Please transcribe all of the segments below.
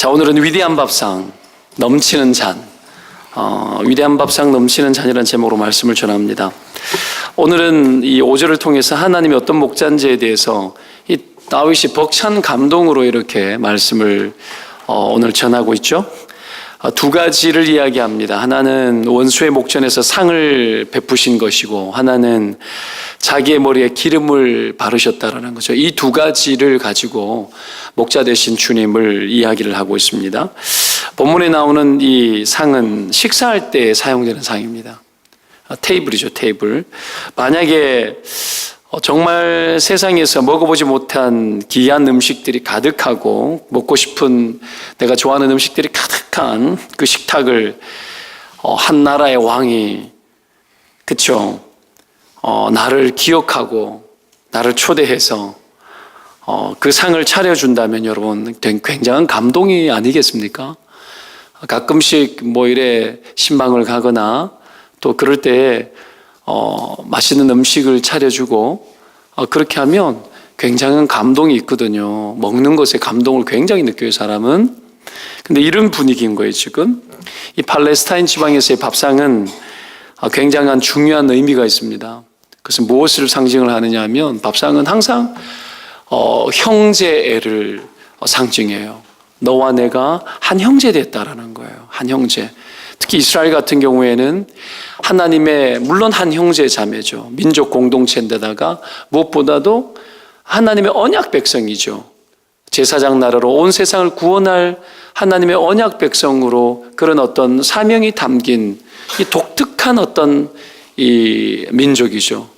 자, 오늘은 위대한 밥상, 넘치는 잔. 어, 위대한 밥상 넘치는 잔이라는 제목으로 말씀을 전합니다. 오늘은 이 5절을 통해서 하나님이 어떤 목잔지에 대해서 이 다윗이 벅찬 감동으로 이렇게 말씀을 어, 오늘 전하고 있죠. 어, 두 가지를 이야기합니다. 하나는 원수의 목전에서 상을 베푸신 것이고 하나는 자기의 머리에 기름을 바르셨다라는 거죠. 이 두 가지를 가지고 목자 되신 주님을 이야기를 하고 있습니다. 본문에 나오는 이 상은 식사할 때 사용되는 상입니다. 아, 테이블이죠, 테이블. 만약에 어, 정말 세상에서 먹어보지 못한 귀한 음식들이 가득하고 먹고 싶은 내가 좋아하는 음식들이 가득한 그 식탁을 어, 한 나라의 왕이 그쵸 어, 나를 기억하고 나를 초대해서 어, 그 상을 차려준다면 여러분 굉장한 감동이 아니겠습니까? 가끔씩 뭐 이래 신방을 가거나 또 그럴 때 어, 맛있는 음식을 차려주고 어, 그렇게 하면 굉장한 감동이 있거든요. 먹는 것에 감동을 굉장히 느껴요, 사람은. 근데 이런 분위기인 거예요, 지금. 이 팔레스타인 지방에서의 밥상은 어, 굉장한 중요한 의미가 있습니다. 그것은 무엇을 상징을 하느냐 하면 밥상은 항상 어, 형제애를 어, 상징해요. 너와 내가 한 형제 됐다라는 거예요. 한 형제. 특히 이스라엘 같은 경우에는 하나님의 물론 한 형제 자매죠. 민족 공동체인데다가 무엇보다도 하나님의 언약 백성이죠. 제사장 나라로 온 세상을 구원할 하나님의 언약 백성으로 그런 어떤 사명이 담긴 이 독특한 어떤 이 민족이죠.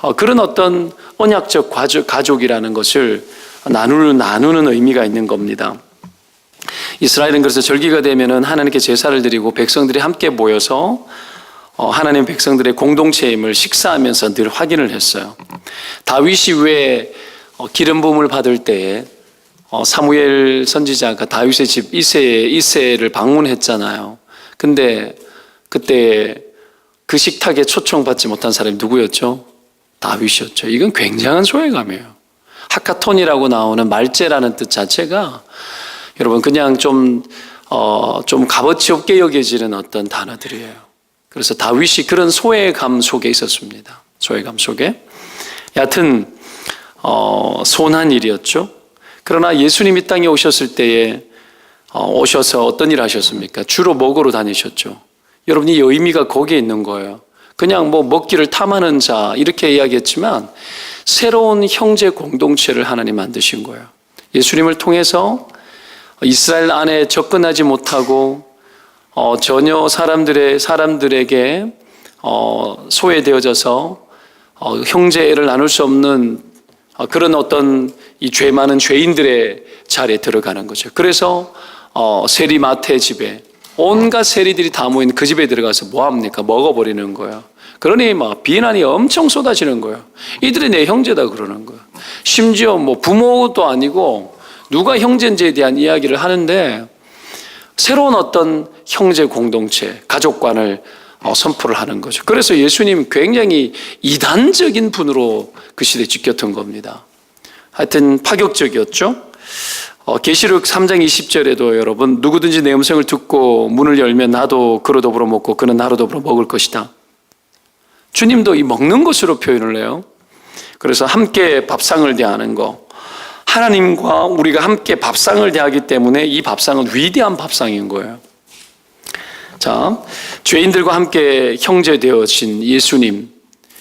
어, 그런 어떤 언약적 가족, 가족 이라는 것을 나누는, 나누는 의미가 있는 겁니다. 이스라엘은 그래서 절기가 되면은 하나님께 제사를 드리고 백성들이 함께 모여서 어, 하나님 백성들의 공동체임을 식사하면서 늘 확인을 했어요. 다윗이 왜 어, 기름 부음을 받을 때에 어, 사무엘 선지자가 다윗의 집 이세 이세를 방문했잖아요. 근데 그때 그 식탁에 초청받지 못한 사람이 누구였죠? 다윗이었죠. 이건 굉장한 소외감이에요. 하카톤이라고 나오는 말제라는 뜻 자체가 여러분 그냥 좀, 어, 좀 값어치 없게 여겨지는 어떤 단어들이에요. 그래서 다윗이 그런 소외감 속에 있었습니다. 소외감 속에. 여하튼, 어, 손한 일이었죠. 그러나 예수님이 땅에 오셨을 때에 어, 오셔서 어떤 일 하셨습니까? 주로 먹으러 다니셨죠. 여러분, 이 의미가 거기에 있는 거예요. 그냥 뭐 먹기를 탐하는 자, 이렇게 이야기했지만 새로운 형제 공동체를 하나님 만드신 거예요. 예수님을 통해서 이스라엘 안에 접근하지 못하고 어, 전혀 사람들의 사람들에게 어, 소외되어져서 어, 형제를 나눌 수 없는 어, 그런 어떤 이 죄 많은 죄인들의 자리에 들어가는 거죠. 그래서 어, 세리마태 집에 온갖 세리들이 다 모인 그 집에 들어가서 뭐 합니까? 먹어버리는 거예요. 그러니 막 비난이 엄청 쏟아지는 거예요. 이들이 내 형제다 그러는 거예요. 심지어 뭐 부모도 아니고 누가 형제인지에 대한 이야기를 하는데 새로운 어떤 형제 공동체, 가족관을 어, 선포를 하는 거죠. 그래서 예수님 굉장히 이단적인 분으로 그 시대에 지켰던 겁니다. 하여튼 파격적이었죠. 어, 계시록 3장 20절에도 여러분 누구든지 내 음성을 듣고 문을 열면 나도 그로 더불어 먹고 그는 나로 더불어 먹을 것이다. 주님도 이 먹는 것으로 표현을 해요. 그래서 함께 밥상을 대하는 거. 하나님과 우리가 함께 밥상을 대하기 때문에 이 밥상은 위대한 밥상인 거예요. 자, 죄인들과 함께 형제 되어진 예수님,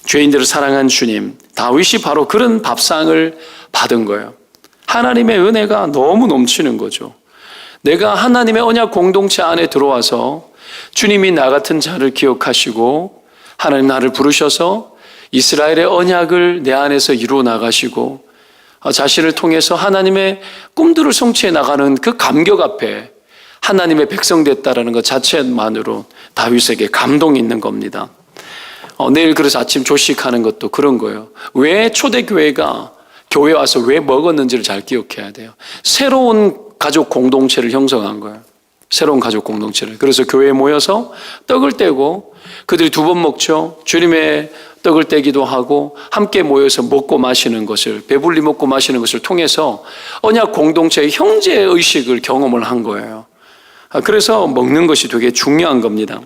죄인들을 사랑한 주님, 다윗이 바로 그런 밥상을 받은 거예요. 하나님의 은혜가 너무 넘치는 거죠. 내가 하나님의 언약 공동체 안에 들어와서 주님이 나 같은 자를 기억하시고 하나님 나를 부르셔서 이스라엘의 언약을 내 안에서 이루어 나가시고 자신을 통해서 하나님의 꿈들을 성취해 나가는 그 감격 앞에 하나님의 백성 됐다라는 것 자체만으로 다윗에게 감동이 있는 겁니다. 어, 내일 그래서 아침 조식하는 것도 그런 거예요. 왜 초대교회가 교회 와서 왜 먹었는지를 잘 기억해야 돼요. 새로운 가족 공동체를 형성한 거예요. 새로운 가족 공동체를. 그래서 교회에 모여서 떡을 떼고 그들이 두 번 먹죠. 주님의 떡을 떼기도 하고 함께 모여서 먹고 마시는 것을 배불리 먹고 마시는 것을 통해서 언약 공동체의 형제 의식을 경험을 한 거예요. 아, 그래서 먹는 것이 되게 중요한 겁니다.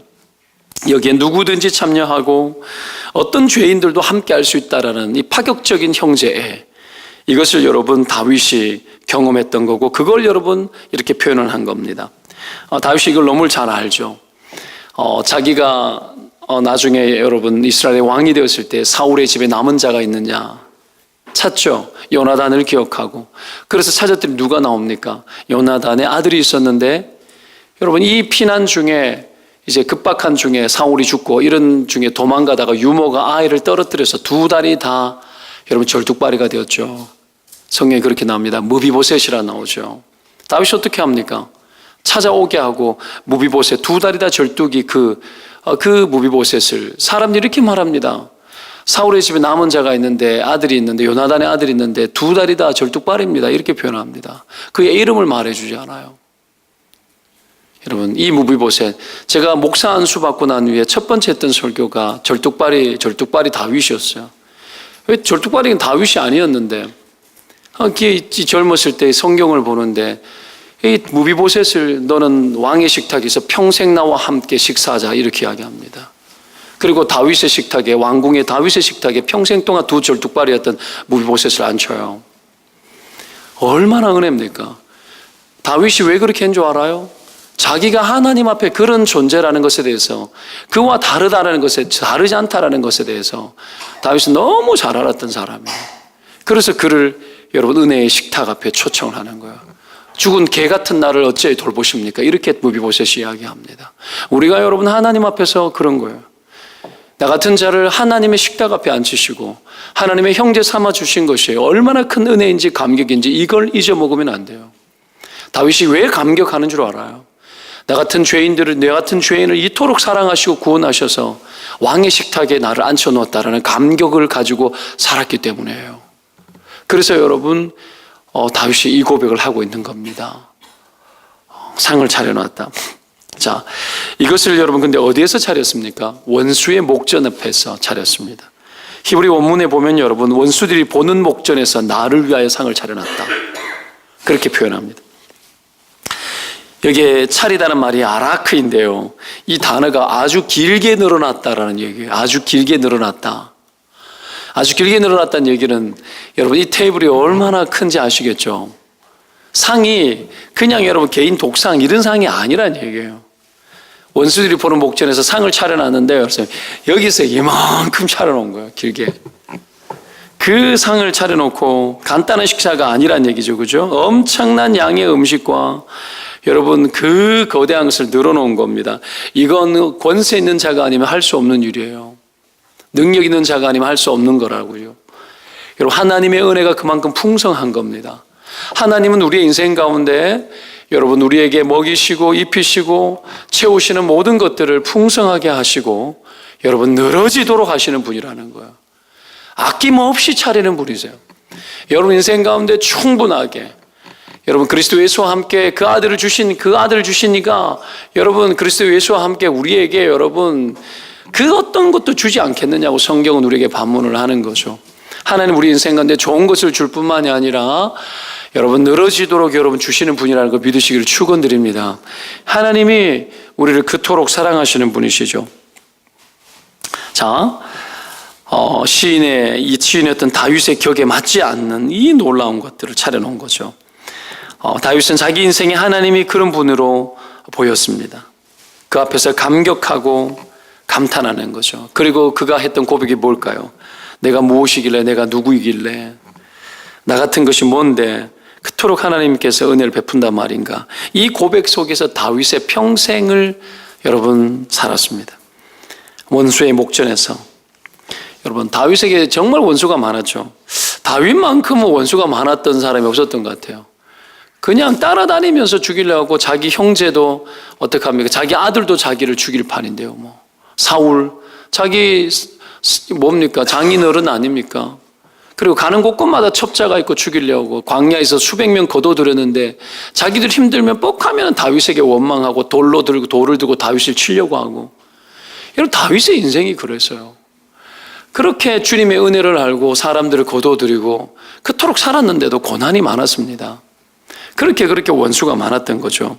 여기에 누구든지 참여하고 어떤 죄인들도 함께 할 수 있다라는 이 파격적인 형제애 이것을 여러분 다윗이 경험했던 거고 그걸 여러분 이렇게 표현을 한 겁니다. 어, 다윗이 이걸 너무 잘 알죠. 어, 자기가 어, 나중에 여러분 이스라엘의 왕이 되었을 때 사울의 집에 남은 자가 있느냐 찾죠. 요나단을 기억하고 그래서 찾았더니 누가 나옵니까? 요나단의 아들이 있었는데 여러분 이 피난 중에 이제 급박한 중에 사울이 죽고 이런 중에 도망가다가 유모가 아이를 떨어뜨려서 두 달이 다 여러분 절뚝발이가 되었죠. 성경에 그렇게 나옵니다. 무비보셋이라 나오죠. 다윗이 어떻게 합니까? 찾아오게 하고 무비보셋 두 달이 다 절뚝이 그, 어, 그 무비보셋을 사람들이 이렇게 말합니다. 사울의 집에 남은 자가 있는데 아들이 있는데 요나단의 아들이 있는데 두 달이 다 절뚝발입니다. 이렇게 표현합니다. 그의 이름을 말해 주지 않아요. 여러분 이 무비보셋 제가 목사 안수 받고 난 후에 첫 번째 했던 설교가 절뚝발이 절뚝발이 다윗이었어요. 왜 절뚝발이 다윗이 아니었는데 아, 이 젊었을 때 성경을 보는데 이 무비보셋을 너는 왕의 식탁에서 평생 나와 함께 식사하자 이렇게 이야기합니다. 그리고 다윗의 식탁에 왕궁의 다윗의 식탁에 평생 동안 두 절뚝발이었던 무비보셋을 앉혀요. 얼마나 은혜입니까? 다윗이 왜 그렇게 한 줄 알아요? 자기가 하나님 앞에 그런 존재라는 것에 대해서 그와 다르다라는 것에 다르지 않다라는 것에 대해서 다윗은 너무 잘 알았던 사람이에요. 그래서 그를 여러분 은혜의 식탁 앞에 초청을 하는 거예요. 죽은 개 같은 나를 어찌 돌보십니까? 이렇게 무비보셋이 이야기합니다. 우리가 여러분 하나님 앞에서 그런 거예요. 나 같은 자를 하나님의 식탁 앞에 앉히시고 하나님의 형제 삼아 주신 것이 얼마나 큰 은혜인지 감격인지 이걸 잊어먹으면 안 돼요. 다윗이 왜 감격하는 줄 알아요? 나 같은 죄인들을 내 같은 죄인을 이토록 사랑하시고 구원하셔서 왕의 식탁에 나를 앉혀 놓았다라는 감격을 가지고 살았기 때문에요. 그래서 여러분 어, 다윗이 이 고백을 하고 있는 겁니다. 어, 상을 차려놨다. 자, 이것을 여러분 근데 어디에서 차렸습니까? 원수의 목전 앞에서 차렸습니다. 히브리 원문에 보면 여러분 원수들이 보는 목전에서 나를 위하여 상을 차려놨다. 그렇게 표현합니다. 여기에 차리다는 말이 아라크인데요. 이 단어가 아주 길게 늘어났다라는 얘기예요. 아주 길게 늘어났다. 아주 길게 늘어났다는 얘기는 여러분 이 테이블이 얼마나 큰지 아시겠죠? 상이 그냥 여러분 개인 독상 이런 상이 아니란 얘기예요. 원수들이 보는 목전에서 상을 차려놨는데 그래서 여기서 이만큼 차려놓은 거예요. 길게. 그 상을 차려놓고 간단한 식사가 아니란 얘기죠. 그죠? 엄청난 양의 음식과 여러분 그 거대한 것을 늘어놓은 겁니다. 이건 권세 있는 자가 아니면 할 수 없는 일이에요. 능력 있는 자가 아니면 할 수 없는 거라고요. 여러분 하나님의 은혜가 그만큼 풍성한 겁니다. 하나님은 우리의 인생 가운데 여러분 우리에게 먹이시고 입히시고 채우시는 모든 것들을 풍성하게 하시고 여러분 늘어지도록 하시는 분이라는 거예요. 아낌없이 차리는 분이세요. 여러분 인생 가운데 충분하게 여러분 그리스도 예수와 함께 그 아들을 주신 그 아들을 주시니까 여러분 그리스도 예수와 함께 우리에게 여러분 그 어떤 것도 주지 않겠느냐고 성경은 우리에게 반문을 하는 거죠. 하나님 우리 인생 가운데 좋은 것을 줄 뿐만이 아니라 여러분 늘어지도록 여러분 주시는 분이라는 걸 믿으시기를 축원드립니다. 하나님이 우리를 그토록 사랑하시는 분이시죠. 자, 어, 시인의 이 시인이었던 다윗의 격에 맞지 않는 이 놀라운 것들을 차려놓은 거죠. 어, 다윗은 자기 인생에 하나님이 그런 분으로 보였습니다. 그 앞에서 감격하고 감탄하는 거죠. 그리고 그가 했던 고백이 뭘까요? 내가 무엇이길래, 내가 누구이길래, 나 같은 것이 뭔데, 그토록 하나님께서 은혜를 베푼단 말인가. 이 고백 속에서 다윗의 평생을 여러분 살았습니다. 원수의 목전에서. 여러분, 다윗에게 정말 원수가 많았죠. 다윗만큼은 원수가 많았던 사람이 없었던 것 같아요. 그냥 따라다니면서 죽이려고 자기 형제도 어떻게 합니까? 자기 아들도 자기를 죽일 판인데요, 뭐. 사울, 자기 뭡니까? 장인어른 아닙니까? 그리고 가는 곳곳마다 첩자가 있고 죽이려고 광야에서 수백 명 거둬들였는데 자기들 힘들면 뻑하면 다윗에게 원망하고 돌로 들고 돌을 들고 다윗을 치려고 하고 여러분 다윗의 인생이 그랬어요. 그렇게 주님의 은혜를 알고 사람들을 거둬들이고 그토록 살았는데도 고난이 많았습니다. 그렇게 그렇게 원수가 많았던 거죠.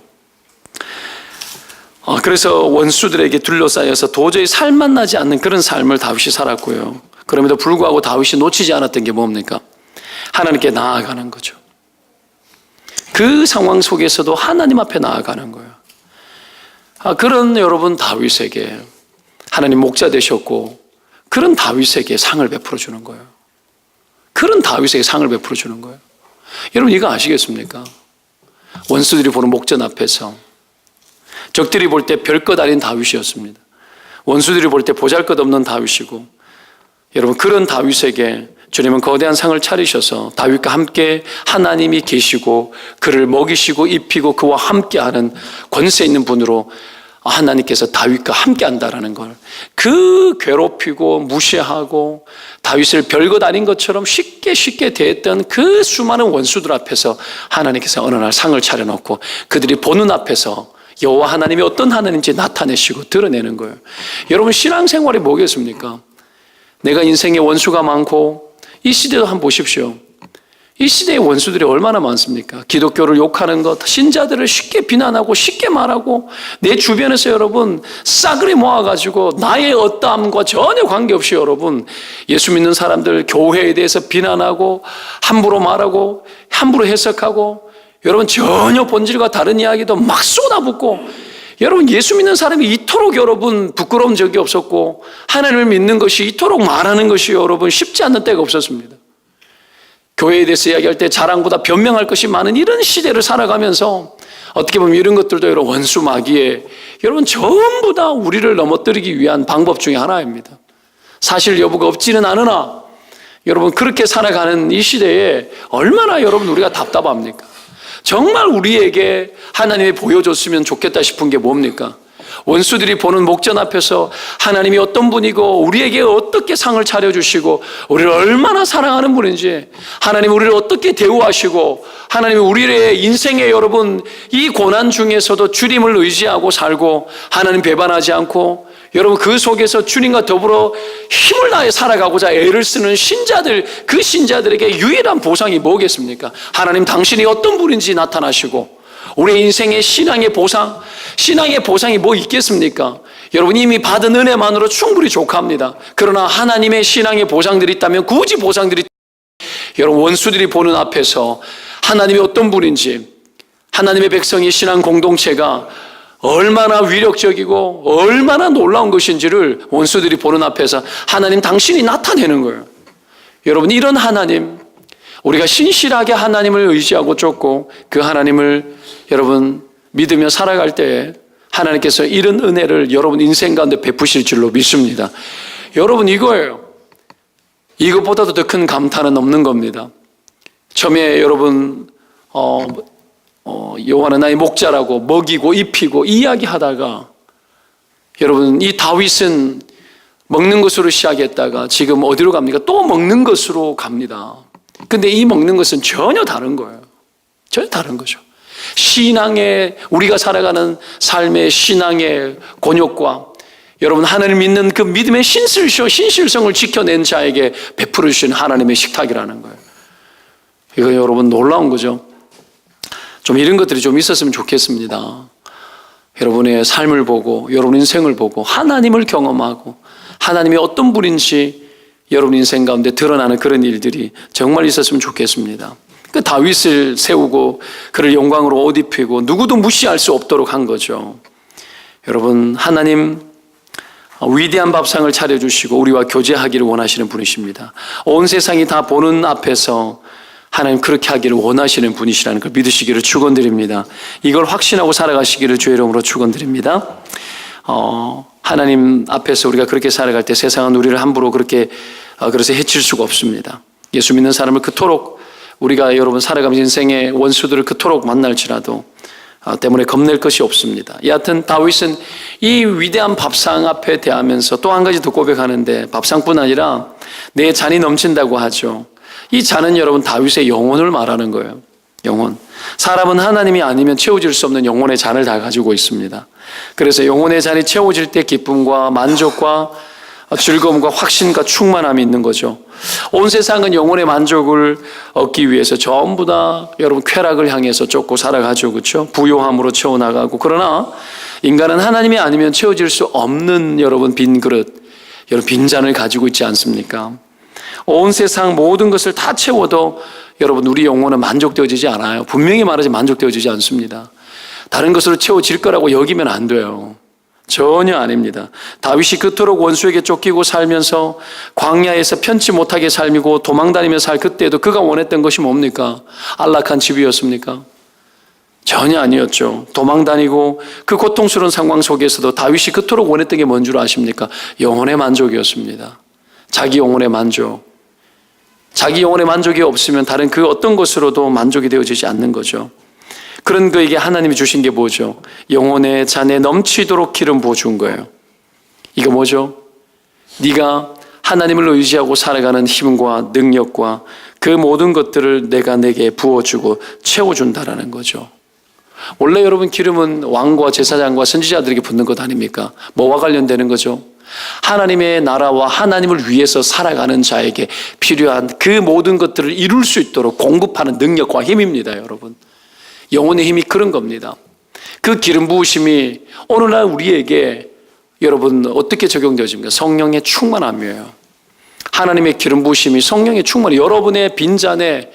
어, 그래서 원수들에게 둘러싸여서 도저히 살만 나지 않는 그런 삶을 다윗이 살았고요. 그럼에도 불구하고 다윗이 놓치지 않았던 게 뭡니까? 하나님께 나아가는 거죠. 그 상황 속에서도 하나님 앞에 나아가는 거예요. 아, 그런 여러분 다윗에게 하나님 목자 되셨고 그런 다윗에게 상을 베풀어 주는 거예요. 그런 다윗에게 상을 베풀어 주는 거예요. 여러분 이거 아시겠습니까? 원수들이 보는 목전 앞에서 적들이 볼 때 별것 아닌 다윗이었습니다. 원수들이 볼 때 보잘것없는 다윗이고 여러분 그런 다윗에게 주님은 거대한 상을 차리셔서 다윗과 함께 하나님이 계시고 그를 먹이시고 입히고 그와 함께하는 권세 있는 분으로 하나님께서 다윗과 함께한다라는 걸 그 괴롭히고 무시하고 다윗을 별것 아닌 것처럼 쉽게 쉽게 대했던 그 수많은 원수들 앞에서 하나님께서 어느 날 상을 차려놓고 그들이 보는 앞에서 여호와 하나님이 어떤 하나님인지 나타내시고 드러내는 거예요. 여러분 신앙생활이 뭐겠습니까? 내가 인생에 원수가 많고 이 시대도 한번 보십시오. 이 시대의 원수들이 얼마나 많습니까? 기독교를 욕하는 것, 신자들을 쉽게 비난하고 쉽게 말하고 내 주변에서 여러분 싸그리 모아가지고 나의 어떠함과 전혀 관계없이 여러분 예수 믿는 사람들 교회에 대해서 비난하고 함부로 말하고 함부로 해석하고 여러분 전혀 본질과 다른 이야기도 막 쏟아붓고 여러분 예수 믿는 사람이 이토록 여러분 부끄러운 적이 없었고 하나님을 믿는 것이 이토록 말하는 것이 여러분 쉽지 않는 때가 없었습니다. 교회에 대해서 이야기할 때 자랑보다 변명할 것이 많은 이런 시대를 살아가면서 어떻게 보면 이런 것들도 여러분 원수 마귀에 여러분 전부 다 우리를 넘어뜨리기 위한 방법 중에 하나입니다. 사실 여부가 없지는 않으나 여러분 그렇게 살아가는 이 시대에 얼마나 여러분 우리가 답답합니까? 정말 우리에게 하나님이 보여줬으면 좋겠다 싶은 게 뭡니까? 원수들이 보는 목전 앞에서 하나님이 어떤 분이고 우리에게 어떻게 상을 차려주시고 우리를 얼마나 사랑하는 분인지 하나님 우리를 어떻게 대우하시고 하나님이 우리의 인생에 여러분 이 고난 중에서도 주님을 의지하고 살고 하나님 배반하지 않고 여러분 그 속에서 주님과 더불어 힘을 다해 살아가고자 애를 쓰는 신자들 그 신자들에게 유일한 보상이 뭐겠습니까? 하나님 당신이 어떤 분인지 나타나시고 우리 인생의 신앙의 보상, 신앙의 보상이 뭐 있겠습니까? 여러분 이미 받은 은혜만으로 충분히 족합니다. 그러나 하나님의 신앙의 보상들이 있다면 굳이 보상들이 여러분 원수들이 보는 앞에서 하나님이 어떤 분인지 하나님의 백성의 신앙 공동체가 얼마나 위력적이고 얼마나 놀라운 것인지를 원수들이 보는 앞에서 하나님 당신이 나타내는 거예요. 여러분 이런 하나님 우리가 신실하게 하나님을 의지하고 쫓고 그 하나님을 여러분 믿으며 살아갈 때에 하나님께서 이런 은혜를 여러분 인생 가운데 베푸실 줄로 믿습니다. 여러분 이거예요. 이것보다도 더 큰 감탄은 없는 겁니다. 처음에 여러분 어, 어, 여호와는 나의 목자라고 먹이고 입히고 이야기하다가 여러분 이 다윗은 먹는 것으로 시작했다가 지금 어디로 갑니까? 또 먹는 것으로 갑니다. 근데 이 먹는 것은 전혀 다른 거예요. 전혀 다른 거죠. 신앙의 우리가 살아가는 삶의 신앙의 곤욕과 여러분 하나님 믿는 그 믿음의 신실쇼 신실성을 지켜낸 자에게 베풀어 주신 하나님의 식탁이라는 거예요. 이거 여러분 놀라운 거죠. 좀 이런 것들이 좀 있었으면 좋겠습니다. 여러분의 삶을 보고 여러분 인생을 보고 하나님을 경험하고 하나님이 어떤 분인지 여러분 인생 가운데 드러나는 그런 일들이 정말 있었으면 좋겠습니다. 그 다윗을 세우고 그를 영광으로 옷 입히고 누구도 무시할 수 없도록 한 거죠. 여러분 하나님 위대한 밥상을 차려주시고 우리와 교제하기를 원하시는 분이십니다. 온 세상이 다 보는 앞에서 하나님 그렇게 하기를 원하시는 분이시라는 걸 믿으시기를 축원드립니다. 이걸 확신하고 살아가시기를 주의 이름으로 축원드립니다. 어, 하나님 앞에서 우리가 그렇게 살아갈 때 세상은 우리를 함부로 그렇게 어, 그래서 해칠 수가 없습니다. 예수 믿는 사람을 그토록 우리가 여러분 살아가면서 인생의 원수들을 그토록 만날지라도 어, 때문에 겁낼 것이 없습니다. 여하튼 다윗은 이 위대한 밥상 앞에 대하면서 또 한 가지 더 고백하는데 밥상뿐 아니라 내 잔이 넘친다고 하죠. 이 잔은 여러분 다윗의 영혼을 말하는 거예요. 영혼. 사람은 하나님이 아니면 채워질 수 없는 영혼의 잔을 다 가지고 있습니다. 그래서 영혼의 잔이 채워질 때 기쁨과 만족과 즐거움과 확신과 충만함이 있는 거죠. 온 세상은 영혼의 만족을 얻기 위해서 전부 다 여러분 쾌락을 향해서 쫓고 살아가죠. 그렇죠? 부요함으로 채워나가고 그러나 인간은 하나님이 아니면 채워질 수 없는 여러분 빈 그릇, 여러분 빈잔을 가지고 있지 않습니까? 온 세상 모든 것을 다 채워도 여러분 우리 영혼은 만족되어지지 않아요. 분명히 말하지 만족되어지지 않습니다. 다른 것으로 채워질 거라고 여기면 안 돼요. 전혀 아닙니다. 다윗이 그토록 원수에게 쫓기고 살면서 광야에서 편치 못하게 살고 도망다니며 살 그때도 그가 원했던 것이 뭡니까? 안락한 집이었습니까? 전혀 아니었죠. 도망다니고 그 고통스러운 상황 속에서도 다윗이 그토록 원했던 게 뭔 줄 아십니까? 영혼의 만족이었습니다. 자기 영혼의 만족. 자기 영혼의 만족이 없으면 다른 그 어떤 것으로도 만족이 되어지지 않는 거죠. 그런 그에게 하나님이 주신 게 뭐죠? 영혼의 잔에 넘치도록 기름 부어 준 거예요. 이거 뭐죠? 네가 하나님을 의지하고 살아가는 힘과 능력과 그 모든 것들을 내가 내게 부어주고 채워준다라는 거죠. 원래 여러분 기름은 왕과 제사장과 선지자들에게 붓는 것 아닙니까? 뭐와 관련되는 거죠? 하나님의 나라와 하나님을 위해서 살아가는 자에게 필요한 그 모든 것들을 이룰 수 있도록 공급하는 능력과 힘입니다, 여러분. 영혼의 힘이 그런 겁니다. 그 기름 부으심이 오늘날 우리에게 여러분 어떻게 적용되어집니까? 성령의 충만함이에요. 하나님의 기름 부으심이 성령의 충만이 여러분의 빈잔에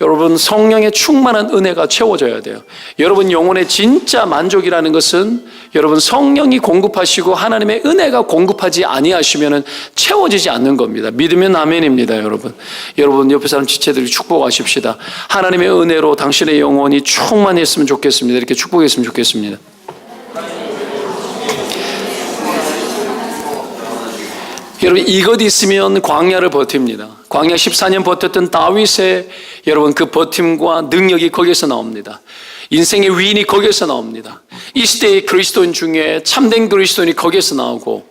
여러분 성령의 충만한 은혜가 채워져야 돼요. 여러분 영혼의 진짜 만족이라는 것은 여러분 성령이 공급하시고 하나님의 은혜가 공급하지 아니하시면은 채워지지 않는 겁니다. 믿으면 아멘입니다, 여러분. 여러분 옆에 사람 지체들이 축복하십시다. 하나님의 은혜로 당신의 영혼이 충만했으면 좋겠습니다. 이렇게 축복했으면 좋겠습니다. 여러분 이것 있으면 광야를 버팁니다. 광야 14년 버텼던 다윗의 여러분 그 버팀과 능력이 거기에서 나옵니다. 인생의 위인이 거기에서 나옵니다. 이 시대의 그리스도인 중에 참된 그리스도인이 거기에서 나오고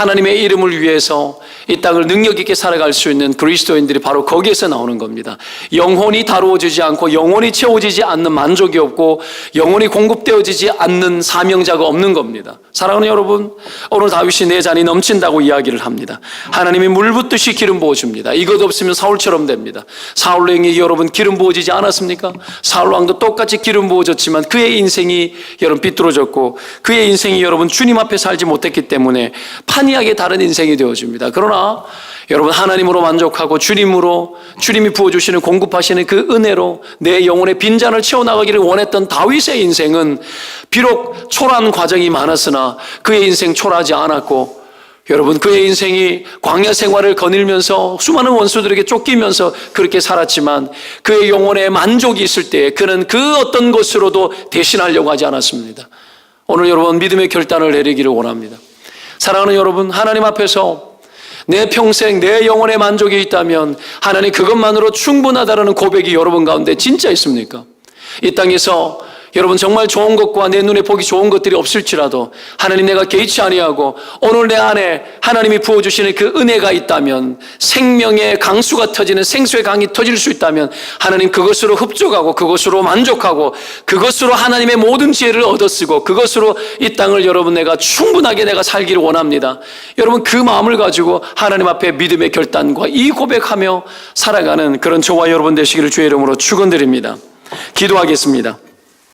하나님의 이름을 위해서 이 땅을 능력 있게 살아갈 수 있는 그리스도인들이 바로 거기에서 나오는 겁니다. 영혼이 다루어지지 않고 영혼이 채워지지 않는 만족이 없고 영혼이 공급되어지지 않는 사명자가 없는 겁니다. 사랑하는 여러분, 오늘 다윗이 내 잔이 넘친다고 이야기를 합니다. 하나님이 물 붓듯이 기름 부어 줍니다. 이것 없으면 사울처럼 됩니다. 사울 왕이 여러분 기름 부어지지 않았습니까? 사울 왕도 똑같이 기름 부어졌지만 그의 인생이 여러분 비뚤어졌고 그의 인생이 여러분 주님 앞에 살지 못했기 때문에 판 이하게 다른 인생이 되어집니다. 그러나 여러분 하나님으로 만족하고 주님으로 주님이 부어주시는 공급하시는 그 은혜로 내 영혼의 빈잔을 채워나가기를 원했던 다윗의 인생은 비록 초라한 과정이 많았으나 그의 인생 초라하지 않았고 여러분 그의 인생이 광야 생활을 거닐면서 수많은 원수들에게 쫓기면서 그렇게 살았지만 그의 영혼에 만족이 있을 때 그는 그 어떤 것으로도 대신하려고 하지 않았습니다. 오늘 여러분 믿음의 결단을 내리기를 원합니다. 사랑하는 여러분 하나님 앞에서 내 평생 내 영혼의 만족이 있다면 하나님 그것만으로 충분하다라는 고백이 여러분 가운데 진짜 있습니까? 이 땅에서 여러분 정말 좋은 것과 내 눈에 보기 좋은 것들이 없을지라도 하나님 내가 개의치 아니하고 오늘 내 안에 하나님이 부어주시는 그 은혜가 있다면 생명의 강수가 터지는 생수의 강이 터질 수 있다면 하나님 그것으로 흡족하고 그것으로 만족하고 그것으로 하나님의 모든 지혜를 얻어쓰고 그것으로 이 땅을 여러분 내가 충분하게 내가 살기를 원합니다. 여러분 그 마음을 가지고 하나님 앞에 믿음의 결단과 이 고백하며 살아가는 그런 저와 여러분 되시기를 주의 이름으로 축원드립니다. 기도하겠습니다.